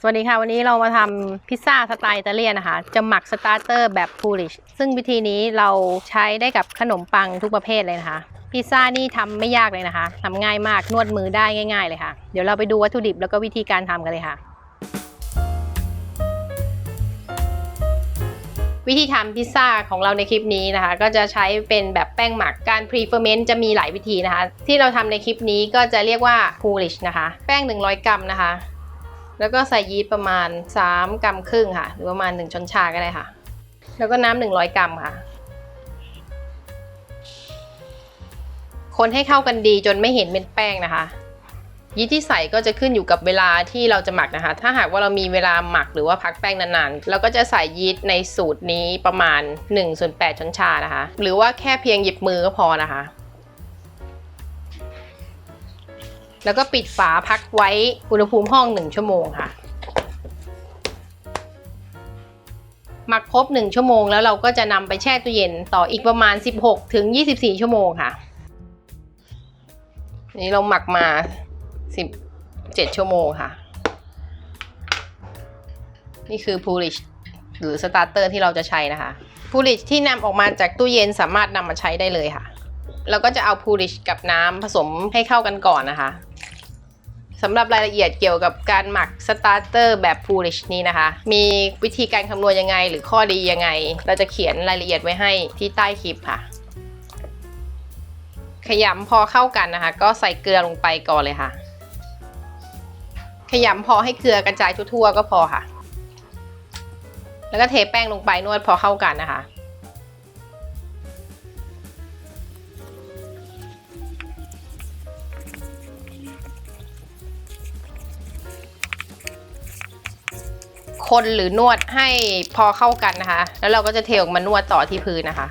สวัสดีค่ะ วันนี้เรามาทำพิซซ่าสไตล์อิตาเลียนนะคะ จะหมักสตาร์เตอร์แบบพูลิชซึ่งวิธีนี้เราใช้ได้กับขนมปังทุกประเภทเลยนะคะ พิซซ่านี่ทำไม่ยากเลยนะคะทำง่ายมากนวดมือได้ง่าย ๆ เลยค่ะ เดี๋ยวเราไปดูวัตถุดิบแล้วก็วิธีการทำกันเลยค่ะ วิธีทำพิซซ่าของเราในคลิปนี้นะคะ ก็จะใช้เป็นแบบแป้งหมักการพรีเฟอร์เมนต์จะมีหลายวิธีนะคะ ที่เราทำในคลิปนี้ก็จะเรียกว่าพูลิชนะคะ แป้ง 100 กรัมนะคะ แล้วก็ใส่ยีสต์ประมาณ 3 กรัมครึ่งค่ะ หรือประมาณ 1ช้อนชาก็ได้ค่ะ แล้วก็น้ำ100 กรัมค่ะ คนให้เข้ากันดีจนไม่เห็นเป็นแป้งนะคะ ยีสต์ที่ใส่ก็จะขึ้นอยู่กับเวลาที่เราจะหมักนะคะ ถ้าหากว่าเรามีเวลาหมักหรือว่าพักแป้งนานๆ เราก็จะใส่ยีสต์ในสูตรนี้ประมาณ1ส่วน8ช้อนชานะคะ หรือว่าแค่เพียงหยิบมือก็พอนะคะ แล้วก็ปิดฝาพักไว้อุณหภูมิห้อง 1 ชั่วโมงค่ะ หมักครบ 1 ชั่วโมงแล้วเราก็จะนำไปแช่ตู้เย็นต่ออีกประมาณ 16 ถึง 24 ชั่วโมงค่ะ นี่เราหมักมา 17 ชั่วโมงค่ะ นี่คือพูลิชหรือสตาร์เตอร์ที่เราจะใช้นะคะพูลิชที่นำออกมาจากตู้เย็นสามารถนำมาใช้ได้เลยค่ะ เราก็จะเอาพูลิชกับน้ำผสมให้เข้ากันก่อนนะคะสำหรับรายละเอียดเกี่ยวกับการหมักสตาร์เตอร์แบบพูลิชนี้นะคะ มีวิธีการคำนวณยังไงหรือข้อดียังไง เราจะเขียนรายละเอียดไว้ให้ที่ใต้คลิปค่ะ ขยำพอเข้ากันนะคะ ก็ใส่เกลือลงไปก่อนเลยค่ะ ขยำพอให้เกลือกระจายทั่วๆ ก็พอค่ะ แล้วก็เทแป้งลงไปนวดพอเข้ากันนะคะ คนหรือนวดให้พอเข้ากันนะคะ แล้วเราก็จะเทออกมานวดต่อที่พื้นนะคะ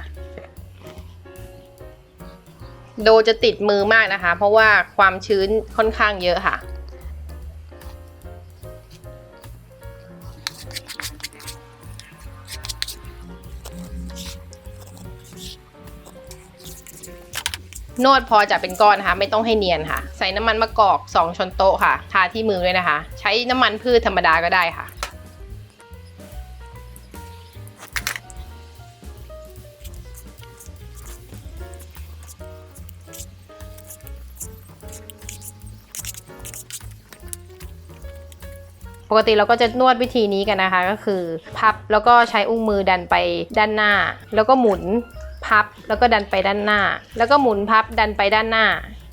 โดจะติดมือมากนะคะ เพราะว่าความชื้นค่อนข้างเยอะค่ะนวดพอจะเป็นก้อนนะคะไม่ต้องให้เนียนค่ะ ใส่น้ำมันมะกอก 2ช้อนโต๊ะค่ะ ทาที่มือด้วยนะคะ ใช้น้ำมันพืชธรรมดาก็ได้ค่ะ ปกติเราก็จะนวดวิธีนี้กันนะคะ ก็คือพับแล้วก็ใช้อุ้งมือดันไปด้านหน้า แล้วก็หมุนพับแล้วก็ดันไปด้านหน้า แล้วก็หมุนพับดันไปด้านหน้า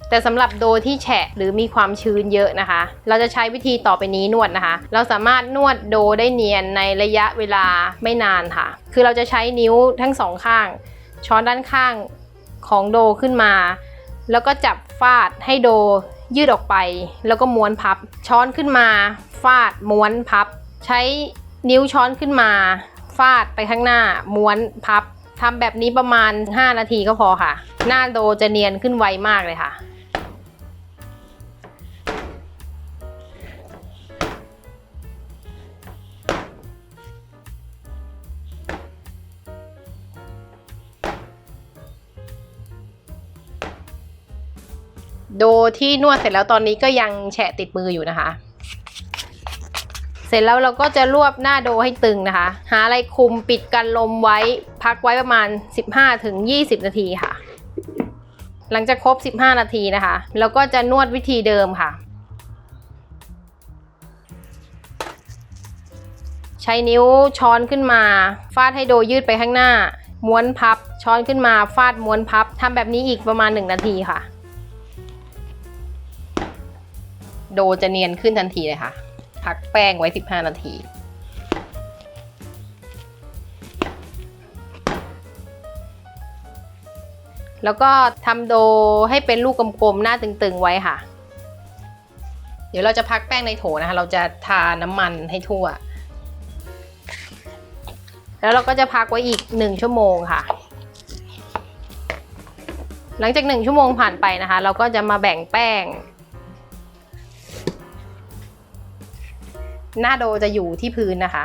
แต่สำหรับโดที่แฉะหรือมีความชื้นเยอะนะคะ เราจะใช้วิธีต่อไปนี้นวดนะคะ เราสามารถนวดโดได้เนียนในระยะเวลาไม่นานค่ะ คือเราจะใช้นิ้วทั้งสองข้าง ช้อนด้านข้างของโดขึ้นมา แล้วก็จับฟาดให้โด ยืดออกไป แล้วก็ม้วนพับ ช้อนขึ้นมา ฟาดม้วนพับ ใช้นิ้วช้อนขึ้นมา ฟาดไปข้างหน้า ม้วนพับทำแบบนี้ประมาณ 5 นาทีก็พอค่ะ หน้าโดจะเนียนขึ้นไวมากเลยค่ะ ดที่นวดเสร็จแล้วตอนนี้ก็ยังแฉะติดมืออยู่นะคะ เสร็จแล้วเราก็จะรวบหน้าโดให้ตึงนะคะ หาอะไรคุมปิดกันลมไว้ พักไว้ประมาณ 15-20 นาทีค่ะ หลังจากครบ 15 นาทีนะคะเราก็จะนวดวิธีเดิมค่ะ ใช้นิ้วช้อนขึ้นมา ฟาดให้โดยืดไปข้างหน้า ม้วนพับ ช้อนขึ้นมา ฟาดม้วนพับทำแบบนี้อีกประมาณ 1 นาทีค่ะ โดจะเนียนขึ้นทันทีเลยค่ะ พักแป้งไว้ 15 นาที แล้วก็ทำโดให้เป็นลูกกลมๆ หน้าตึงๆไว้ค่ะ เดี๋ยวเราจะพักแป้งในโถนะคะ เราจะทาน้ำมันให้ทั่ว แล้วเราก็จะพักไว้อีก 1 ชั่วโมงค่ะหลังจาก 1 ชั่วโมงผ่านไปนะคะ เราก็จะมาแบ่งแป้ง หน้าโดจะอยู่ที่พื้นนะคะ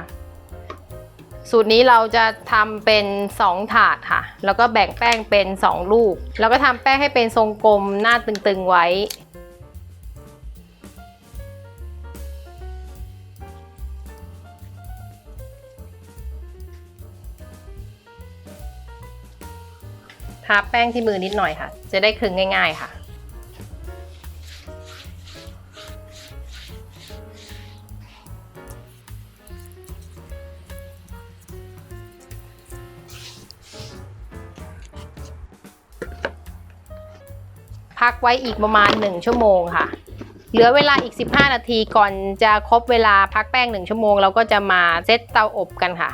สูตรนี้เราจะทำเป็น 2 ถาดค่ะ แล้วก็แบ่งแป้งเป็น 2 ลูก แล้วก็ทำแป้งให้เป็นทรงกลมหน้าตึงๆไว้ ทาแป้งที่มือนิดหน่อยค่ะ จะได้คลึงง่าย ๆค่ะ พักไว้อีกประมาณ 1 ชั่วโมงค่ะ เหลือเวลาอีก 15 นาทีก่อนจะครบเวลาพักแป้ง 1 ชั่วโมง เราก็จะมาเซตเตาอบกันค่ะ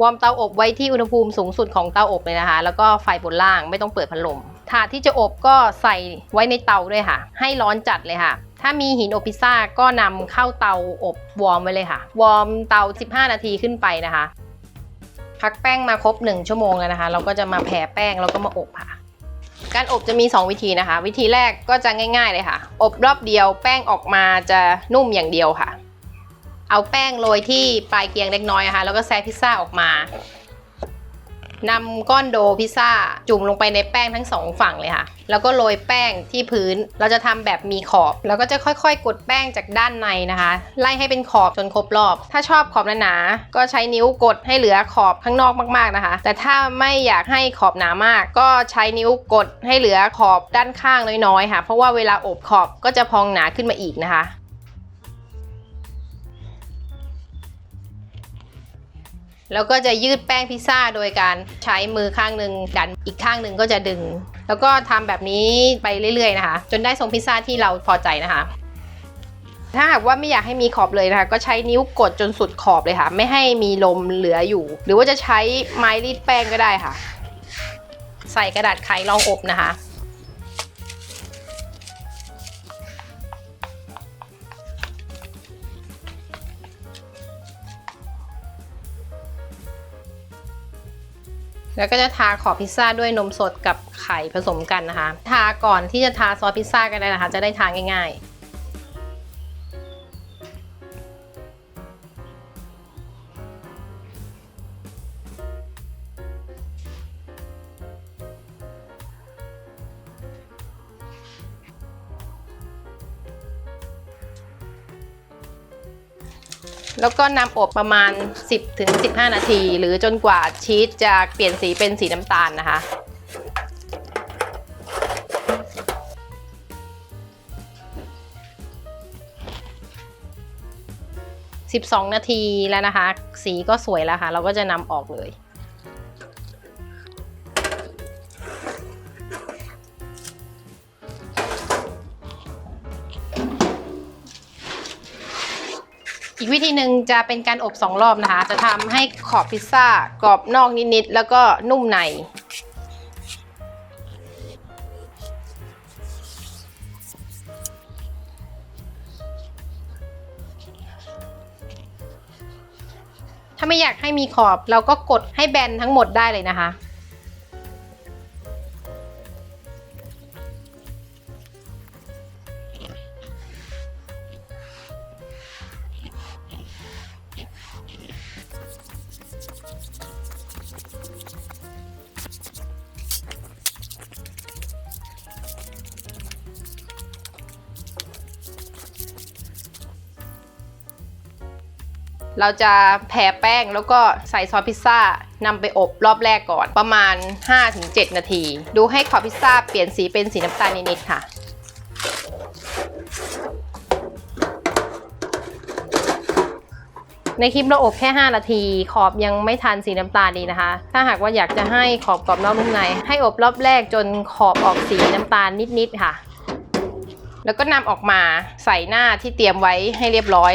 วอร์มเตาอบไว้ที่อุณหภูมิสูงสุดของเตาอบเลยนะคะ แล้วก็ไฟบนล่างไม่ต้องเปิดพัดลม ถาดที่จะอบก็ใส่ไว้ในเตาด้วยค่ะ ให้ร้อนจัดเลยค่ะถ้ามีหินอบพิซซ่าก็นำเข้าเตาอบวอร์มไว้เลยค่ะ วอร์มเตา 15 นาทีขึ้นไปนะคะ พักแป้งมาครบ 1 ชั่วโมงแล้วนะคะ เราก็จะมาแผ่แป้งแล้วก็มาอบค่ะ การอบจะมี 2 วิธีนะคะ วิธีแรกก็จะง่ายๆเลยค่ะ อบรอบเดียวแป้งออกมาจะนุ่มอย่างเดียวค่ะ เอาแป้งโรยที่ปลายเกียงเล็กน้อยนะคะแล้วก็แซะพิซซ่าออกมา นำก้อนโดพิซซ่าจุ่มลงไปในแป้งทั้งสองฝั่งเลยค่ะ แล้วก็โรยแป้งที่พื้น เราจะทำแบบมีขอบ แล้วก็จะค่อยๆ กดแป้งจากด้านในนะคะ ไล่ให้เป็นขอบจนครบรอบ ถ้าชอบขอบหนาๆก็ใช้นิ้วกดให้เหลือขอบข้างนอกมากๆนะคะ แต่ถ้าไม่อยากให้ขอบหนามาก ก็ใช้นิ้วกดให้เหลือขอบด้านข้างน้อยๆค่ะ เพราะว่าเวลาอบขอบก็จะพองหนาขึ้นมาอีกนะคะ แล้วก็จะยืดแป้งพิซซ่าโดยการใช้มือข้างหนึ่งดันอีกข้างหนึ่งก็จะดึง แล้วก็ทำแบบนี้ไปเรื่อยๆนะคะ จนได้ทรงพิซซ่าที่เราพอใจนะคะ ถ้าหากว่าไม่อยากให้มีขอบเลยนะคะ ก็ใช้นิ้วกดจนสุดขอบเลยค่ะ ไม่ให้มีลมเหลืออยู่ หรือว่าจะใช้ไม้รีดแป้งก็ได้ค่ะ ใส่กระดาษไขรองอบนะคะ แล้วก็จะทาขอบพิซซ่าด้วยนมสดกับไข่ผสมกันนะคะ ทาก่อนที่จะทาซอสพิซซ่ากันได้นะคะ จะได้ทาง่ายๆ แล้วก็นำอบประมาณ 10-15 นาที หรือจนกว่าชีสจะเปลี่ยนสีเป็นสีน้ำตาลนะคะ 12 นาทีแล้วนะคะ สีก็สวยแล้วค่ะ เราก็จะนำออกเลย วิธีหนึ่งจะเป็นการอบสองรอบนะคะ จะทำให้ขอบพิซซ่ากรอบนอกนิดๆ แล้วก็นุ่มใน ถ้าไม่อยากให้มีขอบเราก็กดให้แบนทั้งหมดได้เลยนะคะ เราจะแผ่แป้งแล้วก็ใส่ซอสพิซซ่านำไปอบรอบแรกก่อนประมาณ 5-7 นาที ดูให้ขอบพิซซ่าเปลี่ยนสีเป็นสีน้ำตาลนิดๆค่ะ ในคลิปเราอบแค่ 5 นาที ขอบยังไม่ทันสีน้ำตาลดีนะคะ ถ้าหากว่าอยากจะให้ขอบกรอบนอกนุ่มใน ให้อบรอบแรกจนขอบออกสีน้ำตาลนิดๆค่ะ แล้วก็นำออกมาใส่หน้าที่เตรียมไว้ให้เรียบร้อย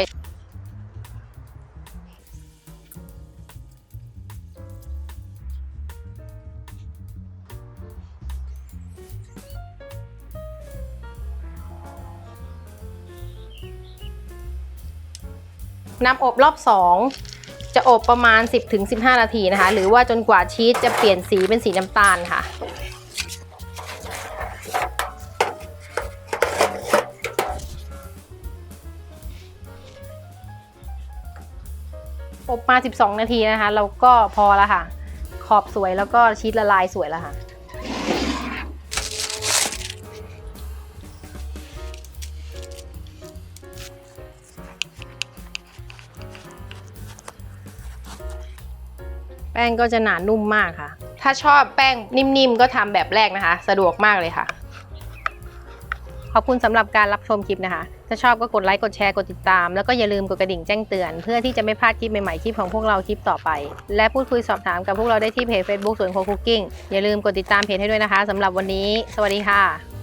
นำอบรอบ 2 จะอบประมาณ 10-15 นาทีนะคะ หรือว่าจนกว่าชีสจะเปลี่ยนสีเป็นสีน้ำตาลค่ะ อบมา 12 นาทีนะคะ เราก็พอแล้วค่ะ ขอบสวยแล้วก็ชีสละลายสวยแล้วค่ะ แป้งก็จะหนานุ่มมากค่ะ ถ้าชอบแป้งนิ่มๆ ก็ทำแบบแรกนะคะ สะดวกมากเลยค่ะ ขอบคุณสำหรับการรับชมคลิปนะคะ ถ้าชอบก็กดไลค์ กดแชร์ กดติดตาม แล้วก็อย่าลืมกดกระดิ่งแจ้งเตือน เพื่อที่จะไม่พลาดคลิปใหม่ๆ คลิปของพวกเราคลิปต่อไป และพูดคุยสอบถามกับพวกเราได้ที่เพจ Facebook สวนโคคุกกิ้งอย่าลืมกดติดตามเพจให้ด้วยนะคะสำหรับวันนี้ สวัสดีค่ะ